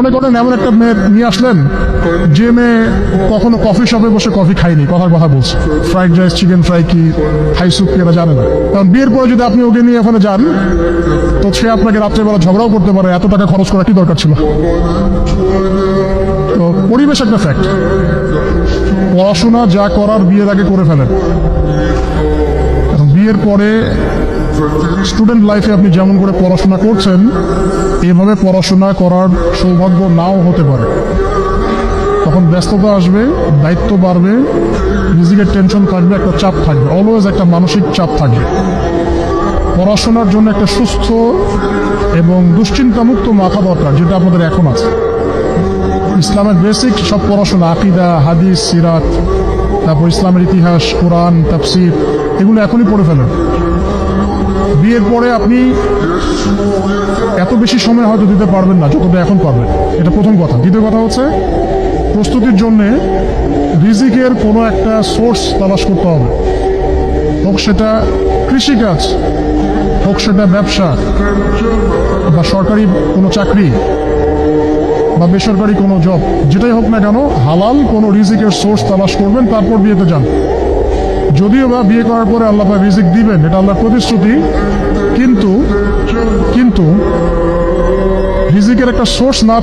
মনে করেন এমন একটা মেয়ে নিয়ে আসলেন, যে মেয়ে কখনো কফি শপে বসে কফি খাইনি কথার কথা বলছে। ফ্রাইড রাইস চিকেন ফ্রাই কি হাই স্যুপ কি এরা জানে না। কারণ বিয়ের পরে যদি আপনি ওকে নিয়ে ওখানে যান, তো সে আপনাকে রাত্রেবেলা ঝগড়াও করতে পারে, এত টাকা খরচ করা কি দরকার ছিল? তো পরিবেশ একটা ফ্যাক্ট পড়াশোনা যা করার বিয়ের আগে করে ফেলেন। বিয়ের পরে স্টুডেন্ট লাইফে আপনি যেমন করে পড়াশোনা করছেন, এভাবে পড়াশোনা করার সৌভাগ্য নাও হতে পারে। তখন ব্যস্ততা আসবে, দায়িত্ব বাড়বে, নিজেকে টেনশন থাকবে, একটা চাপ থাকবে অলওয়েজ একটা মানসিক চাপ থাকবে। পড়াশোনার জন্য একটা সুস্থ এবং দুশ্চিন্তামুক্ত মাথা দরকার, যেটা আপনাদের এখন আছে। ইসলামের বেসিক সব পড়াশোনা, আকিদা, হাদিস, সিরাত, তারপর ইসলামের ইতিহাস, কোরআন, তাফসির, এগুলো এখনই পড়ে ফেলেন। বিয়ের পরে আপনি এত বেশি সময় হয়তো দিতে পারবেন না, যতটা এখন পারবেন। এটা প্রথম কথা। দ্বিতীয় কথা হচ্ছে, প্রস্তুতির জন্য রিজিকের কোনো একটা সোর্স তালাশ করতে হবে। হোক সেটা কৃষিকাজ, হোক সেটা ব্যবসা, বা সরকারি কোনো চাকরি, বা বেসরকারি কোনো জব, যেটাই হোক না কেন, হালাল কোনো রিজিকের সোর্স তালাশ করবেন, তারপর বিয়েতে যান। যদিও বা বিয়ে করার পরে আল্লাহ রিজিক দিবেন, এটা আল্লাহর প্রতিশ্রুতি, কিন্তু কিন্তু রিজিকের একটা সোর্স না